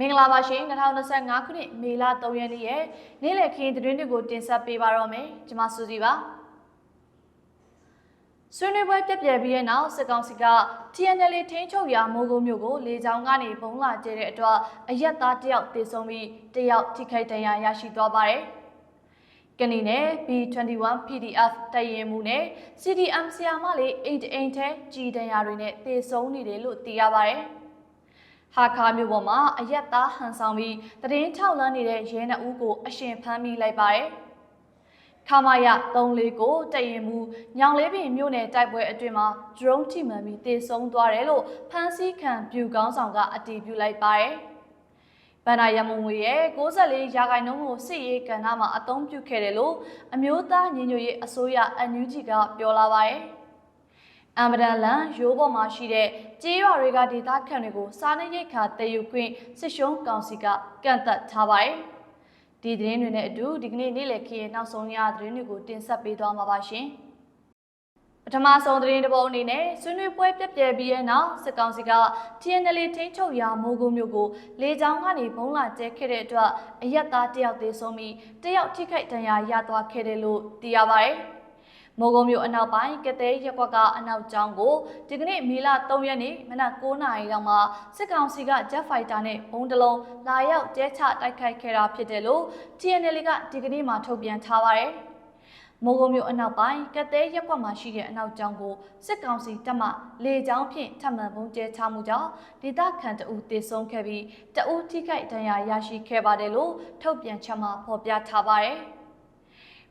မင်္ဂလာပါရှင်2025ခုနှစ်မေလ3ရက်နေ့ရဲ့နေ့လည်ခင်းသတင်းတွေကိုတင်ဆက်ပေးပါတော့မယ်ကျွန်မစူစီပါဆွေးနွေးပွဲပြက်ပြယ်ပြီးတဲ့နောက်စစ်ကောင်စီက TNL ထိန်းချုပ်ရာမိုးကုံမျိုးကိုလေကြောင်းကနေဘုံလာကျဲတဲ့အတွက်အရက်သားတယောက်တေဆုံးပြီးတယောက်ထိခိုက်ဒဏ်ရာရရှိသွားပါတယ်ကနီနဲ့ B21 PDF တိုက်ရင်မှုနဲ့ CDM ဆီယာမလေးအိတ်အိမ်ထဲကြီးဒဏ်ရာတွေနဲ့တေဆုံးနေတယ်လို့သိရပါတယ် ဟာခါမျိုးပေါ်မှာအရက်သားဟန်ဆောင်ပြီးတရင်ထောက်လန်းနေတဲ့ရဲနှအူးကိုအရှင်ဖမ်းမိလိုက်ပါတယ်။ခမာယ34ကိုတရင်မူညောင်လေးပင်မြို့နယ်တိုက်ပွဲအတွင်းမှာ drone ထိမှန်ပြီးတေဆုံးသွားတယ်လို့ဖမ်းဆီးခံပြူကောင်းဆောင်ကအတည်ပြုလိုက်ပါတယ်။ဗန္ဒာရမုံငွေရဲ့64ရာခိုင်နှုန်းကိုစစ်ရေးကဏ္ဍမှာအသုံးပြုခဲ့တယ်လို့အမျိုးသားညီညွတ်ရေးအစိုးရ NUG ကပြောလာပါတယ်။ အမ်ဘဒန်လန်ရိုးပေါ်မှာရှိတဲ့ကြေးရွာတွေကဒေသခံတွေကိုစားနပ်ရိက္ခာတည်ယူခွင့်စစ်ရှုံးကောင်စီကကန့်သက်ထားပါတယ်။ဒီသတင်းတွေနဲ့အတူဒီကနေ့နေ့လည်ခင်းရဲ့နောက်ဆုံးရသတင်းတွေကိုတင်ဆက်ပေးသွားမှာပါရှင်။ပထမဆုံးသတင်းတစ်ပုဒ်အနေနဲ့ဆွေးနွေးပွဲပြက်ပြယ်ပြီးတဲ့နောက်စစ်ကောင်စီက TNL ထိန်းချုပ်ရာမိုးကုံမျိုးကိုလေကြောင်းကနေဘုံလာကျဲခဲ့တဲ့အတွက်အရက်သားတယောက်သေဆုံးပြီးတယောက်ထိခိုက်ဒဏ်ရာရသွားခဲ့တယ်လို့သိရပါတယ်။ မိုးကုံမြို့အနောက်ပိုင်းကတဲ့ရက်ကွက်ကအနောက်ကျောင်းကိုဒီကနေ့မေလ3ရက်နေ့မနက်9:00နာရီလောက်မှာစစ်ကောင်စီက Jet Fighter နဲ့ဘုံတလုံးလာရောက်ကျဲချတိုက်ခိုက်ခဲ့တာဖြစ်တယ်လို့ TNL ကဒီကနေ့မှထုတ်ပြန်ထားပါတယ်။မိုးကုံမြို့အနောက်ပိုင်းကတဲ့ရက်ကွက်မှာရှိတဲ့အနောက်ကျောင်းကိုစစ်ကောင်စီတပ်မှလေကြောင်းဖြင့်ထပ်မံပုံကျဲချမှုကြောင့်ဒေသခံတအူတေဆုံးခဲ့ပြီးတအူထိခိုက်ဒဏ်ရာရရှိခဲ့ပါတယ်လို့ထုတ်ပြန်ချက်မှာဖော်ပြထားပါတယ်။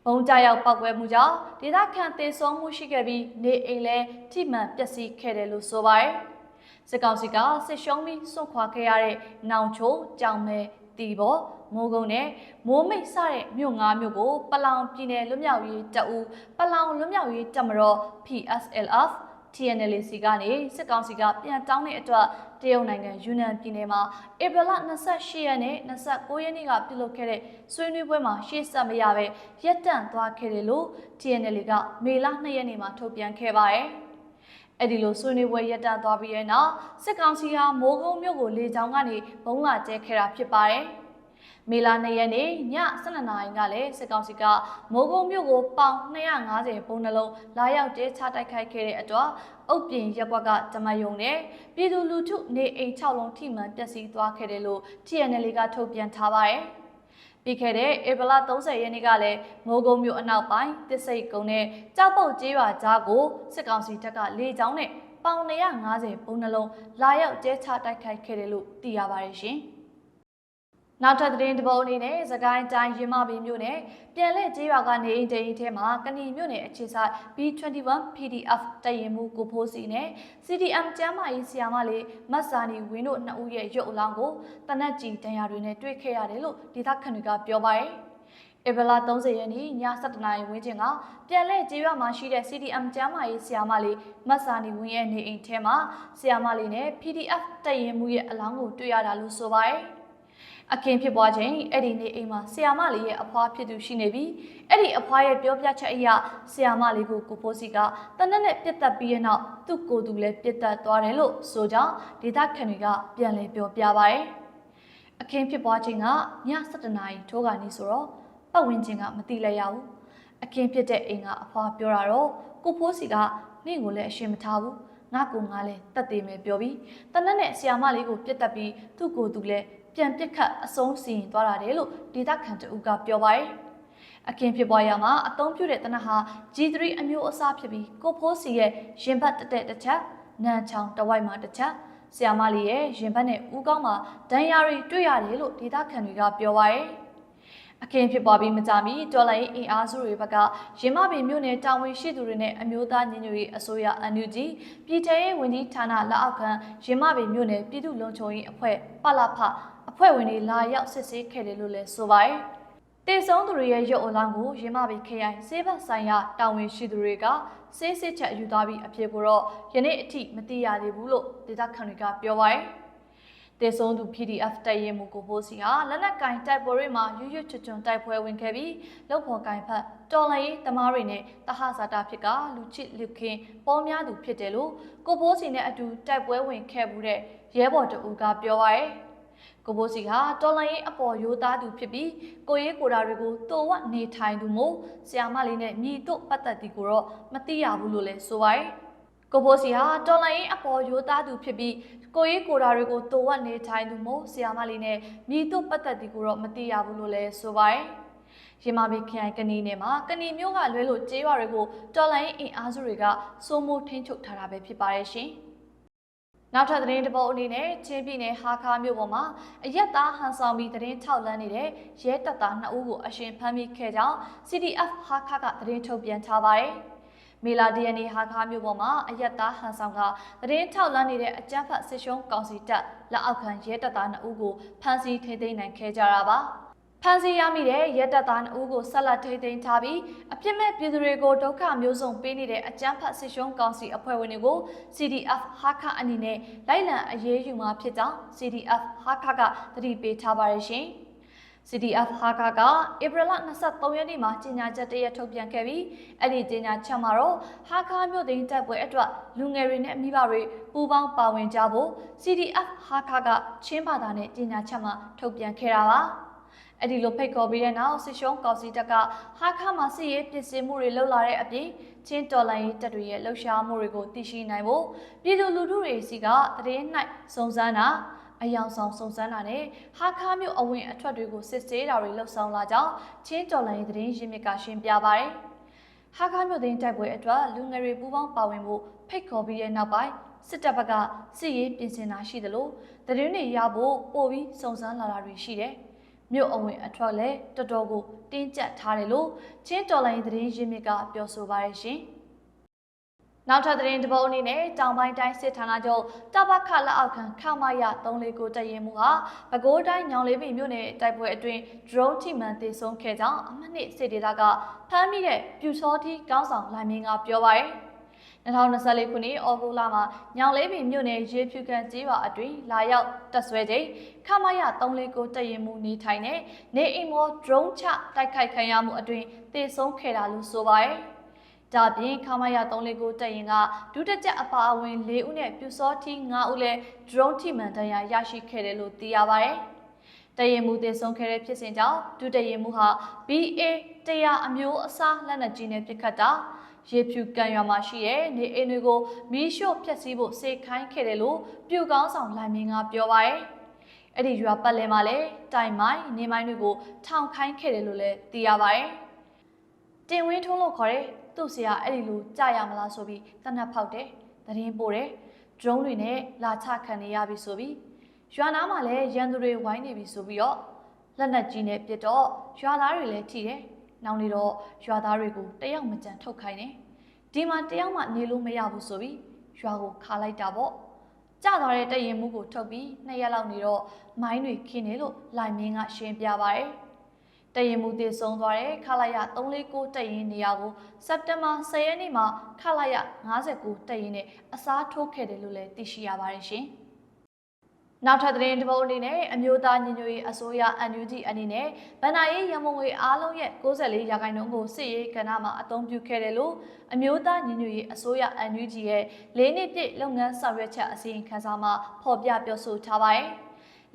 ဘုံကြရောက်ပောက်ကွဲမှုကြောင့်ဒေသခံသေဆုံးမှုရှိခဲ့ပြီးနေအိမ်လည်းထိမှန်ပျက်စီးခဲ့တယ်လို့ဆိုပါတယ်။စစ်ကောင်စီကစစ်ရှုံးပြီးစွန့်ခွာခဲ့ရတဲ့နောင်ချိုကြောင်မဲတီဘောမိုးကုန်းနဲ့မိုးမိတ်စတဲ့မြို့ငါးမြို့ကိုပလောင်ပြည်နယ်လွတ်မြောက်ရေးတပ်ဦးပလောင်လွတ်မြောက်ရေးတပ်မတော် PSLF TNLC ကနေစစ်ကောင်စီကပြန်တောင်းတဲ့အတွက်တရုတ်နိုင်ငံယူနန်ပြည်နယ်မှာဧပြီလ28ရက်နဲ့29ရက်နေ့ကပြုလုပ်ခဲ့တဲ့ဆွေးနွေးပွဲမှာရှေ့ဆက်မရပဲရပ်တန့်သွားခဲ့တယ်လို့ TNL ကမေလ2ရက်နေ့မှာထုတ်ပြန်ခဲ့ပါတယ်။အဲ့ဒီလိုဆွေးနွေးပွဲရပ်တန့်သွားပြီးတဲ့နောက်စစ်ကောင်စီဟာမိုးကုံမြို့ကိုလေကြောင်းကနေဘုံလာကျဲခဲ့တာဖြစ်ပါတယ်။ မေလာ၂ရက်နေ့ည12နာရီကလည်းစစ်ကောင်စီကမိုးကုံမြို့ကိုပေါင်250ပုံနှလုံးလာရောက်တဲချတိုက်ခိုက်ခဲ့တဲ့အတွက်အုပ်ပြင်ရပ်ကွက်ကဂျမယုံနဲ့ပြည်သူလူထုနေအိမ်6လုံးထိမှန်ပျက်စီးသွားခဲ့တယ်လို့ TNL ကထုတ်ပြန်ထားပါတယ်။ပြီးခဲ့တဲ့ဧပြီလ30ရက်နေ့ကလည်းမိုးကုံမြို့အနောက်ပိုင်းတစ်စိတ်ကုန်းနဲ့ကြောက်ပုတ်ကျေးရွာကြားကိုစစ်ကောင်စီတပ်ကလေကြောင်းနဲ့ပေါင်150ပုံနှလုံးလာရောက်ကျဲချတိုက်ခိုက်ခဲ့တယ်လို့သိရပါတယ်ရှင်။ နောက်ထပ်သတင်းတစ်ပုဒ်အနေနဲ့သကိုင်းတိုင်းရင်းမပင်မြို့နယ်ပြန်လက်ကျေးရွာကနေအိမ်တိန်ထဲမှာကဏီမြို့နယ်အခြေဆိုင် B21 PDF တရင်မှုကိုဖိုးစီနဲ့ CDM ကျမ်းမာရေးဆီယာမလေးမတ်စာနီဝင်းတို့နှစ်ဦးရဲ့ရုပ်အလောင်းကိုတနက်ကြီးတန်ရာတွေနဲ့တွေ့ခဲ့ရတယ်လို့ဒေသခံတွေကပြောပါတယ်။ဧပြီလ30ရက်နေ့ည7:00နာရီဝန်းကျင်ကပြန်လဲကျေးရွာမှာရှိတဲ့ CDM ကျမ်းမာရေးဆီယာမလေးမတ်စာနီဝင်းရဲ့နေအိမ်ထဲမှာဆီယာမလေးနဲ့ PDF တရင်မှုရဲ့အလောင်းကိုတွေ့ရတာလို့ဆိုပါတယ်။ အခင်းဖြစ်ပွားချိန်အဲ့ဒီနေအိမ်မှာဆီယာမလေးရဲ့အဖွားဖြစ်သူရှိနေပြီးအဲ့ဒီအဖွားရဲ့ပြောပြချက်အရဆီယာမလေးကိုကိုဖိုးစီကတနက်နဲ့ပြစ်တက်ပြီးတဲ့နောက်သူ့ကိုယ်သူလည်းပြစ်တက်သွားတယ်လို့ဆိုကြောင်းဒေသခံတွေကပြန်လည်ပြောပြပါရယ်အခင်းဖြစ်ပွားချိန်ကည7:00နာရီထိုးကနေဆိုတော့ပတ်ဝန်းကျင်ကမတိလိုက်ရဘူးအခင်းဖြစ်တဲ့အိမ်ကအဖွားပြောတာတော့ကိုဖိုးစီကနင့်ကိုလည်းအရှင်မထားဘူးငါကူငါလည်းတက်သေးမယ်ပြောပြီးတနက်နဲ့ဆီယာမလေးကိုပြစ်တက်ပြီးသူ့ကိုယ်သူလည်း ပြန်ပစ်ခတ်အဆုံးစီရင်သွားတယ်လို့ဒေသခံတအူကပြောပါတယ်။အခင်းဖြစ်ပွားရမှာအသုံးပြုတဲ့တနက်ဟာ G3 အမျိုးအစားဖြစ်ပြီးကိုဖိုးစီရဲ့ရင်ဘတ်တက်တဲ့တစ်ချက်နန်ချောင်တဝိုက်မှာတစ်ချက်ဆီယာမလေးရဲ့ရင်ဘတ်နဲ့ဦးကောင်းမှာဒဏ်ရာတွေတွေ့ရတယ်လို့ဒေသခံတွေကပြောပါတယ်။အခင်းဖြစ်ပွားပြီးမကြမီတော်လိုင်းအင်အားစုတွေဘက်ကရင်းမပင်မြို့နယ်တာဝန်ရှိသူတွေနဲ့အမျိုးသားညီညွတ်ရေးအစိုးရ NUG ပြည်ထရေးဝန်ကြီးဌာနလက်အောက်ခံရင်းမပင်မြို့နယ်ပြည်သူ့လုံခြုံရေးအဖွဲ့ပလဖ အဖွဲ့ဝင်တွေလာရောက်စစ်ဆေးခဲ့တယ်လို့လည်းဆိုပါတယ်။တေဆုံးသူတွေရဲ့ရုပ်အလောင်းကိုရင်းမပီခရိုင်စေဘတ်ဆိုင်ရာတာဝန်ရှိသူတွေကစေးစစ်ချက်ယူသွားပြီးအဖြစ်ကိုတော့ယနေ့အထိမသိရသေးဘူးလို့ဒေသခံတွေကပြောပါတယ်။တေဆုံးသူ PDF တိုက်ရင်မှုကိုဖိုးစီဟာလက်နက်ကင်တိုက်ပွဲတွေမှာရွရွချွချွန်တိုက်ပွဲဝင်ခဲ့ပြီးလောက်ဖော်ကင်ဖက်တော်လိုင်းတမားတွေနဲ့တဟဇာတာဖြစ်ကလူချစ်လူခင်ပေါ်များသူဖြစ်တယ်လို့ကိုဖိုးစီနဲ့အတူတိုက်ပွဲဝင်ခဲ့မှုတဲ့ရဲဘော်တူကပြောပါရယ် ကိုဘိုးစီဟာတော်လိုင်းရေးအပေါ်ရိုးသားသူဖြစ်ပြီးကိုရေးကိုတာတွေကိုတိုဝတ်နေထိုင်သူမို့ဆီယာမလေးနဲ့မြည်တို့ပတ်သက်သည်ကိုတော့မသိရဘူးလို့လည်းဆိုပါတယ်။ကိုဘိုးစီဟာတော်လိုင်းရေးအပေါ်ရိုးသားသူဖြစ်ပြီးကိုရေးကိုတာတွေကိုတိုဝတ်နေထိုင်သူမို့ဆီယာမလေးနဲ့မြည်တို့ပတ်သက်သည်ကိုတော့မသိရဘူးလို့လည်းဆိုပါတယ်။ရမဘီခရိုင်ကနီနယ်မှာကနီမျိုးကလွဲလို့ကျေးရွာတွေကိုတော်လိုင်းအင်အားစုတွေကစိုးမိုးထိန်းချုပ်ထားတာပဲဖြစ်ပါတယ်ရှင်။ နောက်ထပ်သတင်းတစ်ပုဒ်အနေနဲ့ချင်းပြည်နယ်ဟာခါမြို့ပေါ်မှာအရက်သားဟန်ဆောင်ပြီးသတင်းထောက်လန်းနေတဲ့ရဲတပ်သား2ဦးကိုအရှင်ဖမ်းမိခဲ့ကြောင်း CDF ဟာခါကသတင်းထုတ်ပြန်ထားပါတယ်။မေလာဒီယန်နီဟာခါမြို့ပေါ်မှာအရက်သားဟန်ဆောင်ကသတင်းထောက်လန်းနေတဲ့အကြမ်းဖက်စစ်ရှုံးကောင်စီတပ်လက်အောက်ခံရဲတပ်သား2ဦးကိုဖမ်းဆီးထိန်းသိမ်းနိုင်ခဲ့ကြတာပါ။ ဖမ်းဆီးရမိတဲ့ရဲတပ်သား2ဦးကိုဆက်လက်ထိန်းသိမ်းထားပြီးအပြစ်မဲ့ပြည်သူတွေကိုဒုက္ခမျိုးစုံပေးနေတဲ့အကြမ်းဖက်ဆစ်ရှုံးကောင်စီအဖွဲ့ဝင်တွေကို CDF ဟာခအနေနဲ့လိုက်လံအရေးယူမှာဖြစ်ကြောင်း CDF ဟာခကသတိပေးထားပါရရှင်။ CDF ဟာခကဧပြီလ23ရက်နေ့မှာကြေညာချက်တရက်ထုတ်ပြန်ခဲ့ပြီးအဲ့ဒီကြေညာချက်မှာတော့ဟာခမြို့သိမ်းတပ်ပွဲအတွက်လူငယ်တွေနဲ့မိဘတွေပူးပေါင်းပါဝင်ကြဖို့ CDF ဟာခကချင်းဘာသာနဲ့ကြေညာချက်မှာထုတ်ပြန်ခဲ့တာပါ။ အဲ့ဒီလိုဖိတ်ခေါ်ပြီးတဲ့နောက်စစ်ရှုံးကောင်စီတပ်ကဟာခမှာစစ်ရေးပြင်ဆင်မှုတွေလှုပ်လာတဲ့အပြင်ချင်းတော်လိုင်းရေးတပ်တွေရဲ့လှုပ်ရှားမှုတွေကိုသိရှိနိုင်ဖို့ပြည်သူလူထုတွေစီကသတင်း၌စုံစမ်းတာအယောင်ဆောင်စုံစမ်းတာနဲ့ဟာခါမျိုးအဝင်အထွက်တွေကိုစစ်ဆေးတာတွေလှုပ်ဆောင်လာကြောင်းချင်းတော်လိုင်းရေးသတင်းရင်းမြစ်ကရှင်းပြပါရယ်ဟာခါမျိုးသိန်းတိုက်ပွဲအတွက်လူငယ်တွေပူးပေါင်းပါဝင်ဖို့ဖိတ်ခေါ်ပြီးတဲ့နောက်ပိုင်းစစ်တပ်ဘက်ကစစ်ရေးပြင်ဆင်တာရှိသလိုသတင်းတွေရဖို့ပို့ပြီးစုံစမ်းလာတာတွေရှိတယ် မြို့အဝင်အထွက်လည်းတော်တော်ကိုတင်းကျပ်ထားတယ်လို့ချင်းတော်လိုင်းသတင်းရင်းမြစ်ကပြောဆိုပါရရှင်။နောက်ထပ်သတင်းတစ်ပုဒ်အနေနဲ့တောင်ပိုင်းတိုင်းစစ်ဌာနချုပ်တပခလက်အောက်ခံခမရ349တရင်မှုဟာပဲခူးတိုင်းညောင်လေးပင်မြို့နယ်တိုက်ပွဲအတွင်း drone ထိမှန်သေဆုံးခဲ့ကြောင်းအမှတ်နှစ်စစ်ဒေသကဖမ်းမိတဲ့ပြူစောတိကောင်းဆောင်လိုင်မင်းကပြောပါရယ်။ 2024ခုနှစ်ဩဂုတ်လမှာညောင်လေးပင်မြို့နယ်ရေဖြူကန်ကျေးရွာအတွင်းလာရောက်တက်ဆွဲချိန်ခမရ349တရင်မှုနေထိုင်တဲ့နေအိမ်မော drone ချတိုက်ခိုက်ခံရမှုအတွင်းသေဆုံးခဲ့တာလို့ဆိုပါရယ်။ဒါပြင်ခမရ349တက်ရင်ကဒုတက်ကြအပါအဝင်၄ဦးနဲ့ပြူစောထီ9ဦးလည်း drone ထိမှန်ဒဏ်ရာရရှိခဲ့တယ်လို့သိရပါရယ်။တရင်မှုသေဆုံးခဲ့တဲ့ဖြစ်စဉ်ကြောင့်ဒုတရင်မှုဟာ BA 100အမျိုးအစားလက်နက်ကြီးနဲ့ပစ်ခတ်တာ ရေဖြူကန်ရွာမှာရှိတဲ့နေအိမ်တွေကိုမီးရှို့ဖျက်ဆီးဖို့စေခိုင်းခဲ့တယ်လို့ပြူကောင်းဆောင်လိုင်မင်းကပြောပါရယ်အဲ့ဒီရွာပတ်လည်မှာလည်းတိုင်မိုင်းနေမိုင်းတွေကိုထောင်ခိုင်းခဲ့တယ်လို့လည်းသိရပါရယ်တင်ဝင်းထုံးလို့ခေါ်တဲ့သူ့ဆရာအဲ့ဒီလိုကြာရမလားဆိုပြီးတနတ်ဖောက်တယ်သတင်းပို့တယ်ဒရုန်းတွေနဲ့လာချခံနေရပြီဆိုပြီးရွာနားမှာလည်းရန်သူတွေဝိုင်းနေပြီဆိုပြီးတော့လက်နက်ကြီးနဲ့ပစ်တော့ရွာသားတွေလည်းထိတယ် နောင်နေတော့ရွာသားတွေကိုတယောက်မကြံထုတ်ခိုင်းတယ်ဒီမှာတယောက်မှနေလို့မရဘူးဆိုပြီးရွာကိုခါလိုက်တာပေါ့ကြသွားတဲ့တရင်မှုကိုထုတ်ပြီးနှစ်ရက်လောက်နေတော့မိုင်းတွေခင်းနေလို့လိုင်မင်းကရှင်းပြပါရယ်တရင်မှုတည်ဆုံးသွားတဲ့ခလာရ349တရင်နေရာကိုစက်တင်ဘာ10ရက်နေ့မှာခလာရ59တရင်နဲ့အစားထိုးခဲ့တယ်လို့လည်းသိရှိရပါတယ်ရှင်။ နောက်ထပ်သတင်းတစ်ပုဒ်အနေနဲ့အမျိုးသားညီညွတ်ရေးအစိုးရ NUG အနေနဲ့ဗဏ္ဍာရေးရမုံငွေအားလုံးရဲ့94ရာခိုင်နှုန်းကိုစစ်ရေးကဏ္ဍမှာအသုံးပြုခဲ့တယ်လို့အမျိုးသားညီညွတ်ရေးအစိုးရ NUG ရဲ့၄နှစ်ပြည့်လုပ်ငန်းဆောင်ရွက်ချက်အစီရင်ခံစာမှာဖော်ပြပြောဆိုထားပါတယ်။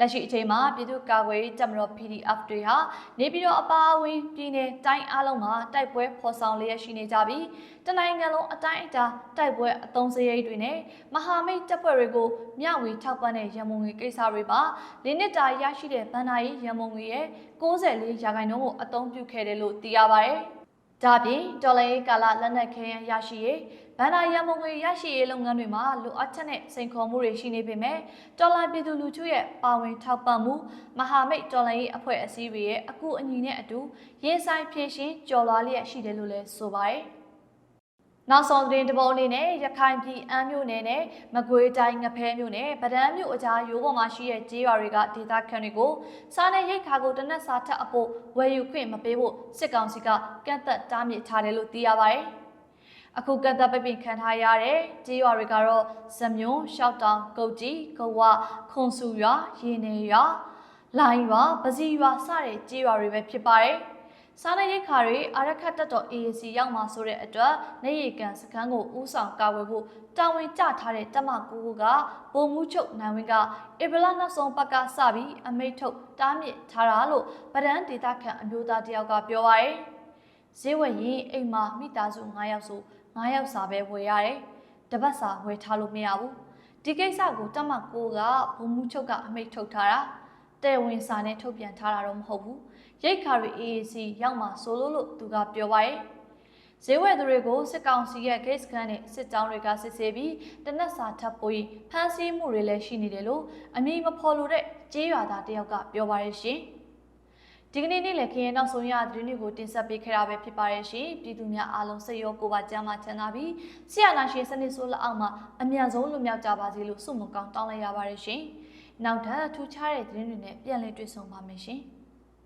လက်ရှိအချိန်မှာပြည်သူ့ကာကွယ်ရေးတပ်မတော် PDF တွေဟာနေပြည်တော်အပါအဝင်ပြည်내တိုင်းအလုံးမှာတိုက်ပွဲဖော်ဆောင်လျက်ရှိနေကြပြီးတနိုင်ငံလုံးအတိုင်းအတာတိုက်ပွဲအုံစရိတ်တွေနဲ့မဟာမိတ်တပ်ဖွဲ့တွေကိုမျှဝေထောက်ပံ့တဲ့ရန်မုံငွေကိစ္စတွေပါလင်းနစ်တာရရှိတဲ့ဗန်နာရေးရန်မုံငွေရဲ့64ရာခိုင်နှုန်းကိုအသုံးပြုခဲ့တယ်လို့သိရပါဗျ။ ဒါပြင်ဒေါ်လာရေးကာလလက်နက်ခဲယမ်းရရှိရေးဗန္ဒာရမုံငွေရရှိရေးလုပ်ငန်းတွေမှာလိုအပ်ချက်နဲ့စိန်ခေါ်မှုတွေရှိနေပေမဲ့တော်လိုင်းပြည်သူလူထုရဲ့ပါဝင်ထောက်ပံ့မှုမဟာမိတ်တော်လိုင်းရေးအဖွဲ့အစည်းတွေရဲ့အကူအညီနဲ့အတူရင်ဆိုင်ဖြည့်ရှင်ကြော်လွားလျက်ရှိတယ်လို့လည်းဆိုပါတယ်။ နောက်ဆုံးသတင်းတပုတ်အနေနဲ့ရခိုင်ပြည်အမ်းမြို့နယ်နဲ့မကွေးတိုင်းငဖဲမြို့နယ်ဗဒန်းမြို့အကြားရိုးပေါ်မှာရှိတဲ့ကျေးရွာတွေကဒေသခံတွေကိုစားနယ်ရိတ်ခါကိုတနက်စာထပ်အဖို့ဝယ်ယူခွင့်မပေးဖို့စစ်ကောင်စီကကန့်သက်တားမြစ်ထားတယ်လို့သိရပါတယ်။အခုကတ်သက်ပိတ်ပင်ခံထားရတဲ့ကြေးရွာတွေကတော့ဇမြွန်ရှောက်တောင်ကုတ်ကြီးကဝခွန်စုရွာရေနေရွာလိုင်းရွာပစီရွာစတဲ့ကြေးရွာတွေပဲဖြစ်ပါတယ် စားနပ်ရိက္ခာတွေအာရခတ်တပ်တော် AAC ရောက်မှာဆိုတဲ့အတွက်နေရီကန်စခန်းကိုဥဆောင်ကာဝယ်ဖို့တာဝန်ကျထားတဲ့တပ်မကူကူကဗိုလ်မှူးချုပ်နိုင်ဝင်းကဧပြီလနောက်ဆုံးပတ်ကစပြီးအမိတ်ထုတ်တားမြစ်ထားတာလို့ဗဒန်းဒေတာခန့်အမျိုးသားတယောက်ကပြောပါရယ်ဈေးဝယ်ရင်အိမ်မှာမိသားစု9ယောက်ဆို9ယောက်စာပဲဝယ်ရတယ်တပတ်စာဝယ်ထားလို့မရဘူးဒီကိစ္စကိုတပ်မကူကဗိုလ်မှူးချုပ်ကအမိတ်ထုတ်ထားတာတဲ့ဝင်စာနဲ့ထုတ်ပြန်ထားတာတော့မဟုတ်ဘူး ရိတ်ခါရီ AAC ရောက်မှာဆိုလို့လို့သူကပြောပါရဲ့ဈေးဝယ်သူတွေကိုစစ်ကောင်စီရဲ့ case ကန်နဲ့စစ်ကြောင်းတွေကစစ်ဆေးပြီးတနက်စာထပ်ပိုးဖမ်းဆီးမှုတွေလည်းရှိနေတယ်လို့အမည်မဖော်လို့တဲ့ကြေးရွာသားတယောက်ကပြောပါရဲ့ရှင်ဒီကနေ့နေ့လည်းခရင်နောက်ဆုံးရသတင်းတွေကိုတင်ဆက်ပေးခဲ့တာပဲဖြစ်ပါရဲ့ရှင်ပြည်သူများအားလုံးစိတ်ရောကိုယ်ပါကြမ်းမှချမ်းသာပြီးဆရာနာရှင်စနစ်ဆိုးလက်အောက်မှာအမြန်ဆုံးလွတ်မြောက်ကြပါစေလို့ဆုမကောင်းတောင်းလိုက်ရပါတယ်ရှင်နောက်ထပ်ထူးခြားတဲ့သတင်းတွေနဲ့ပြန်လည်တွေ့ဆုံပါမယ်ရှင်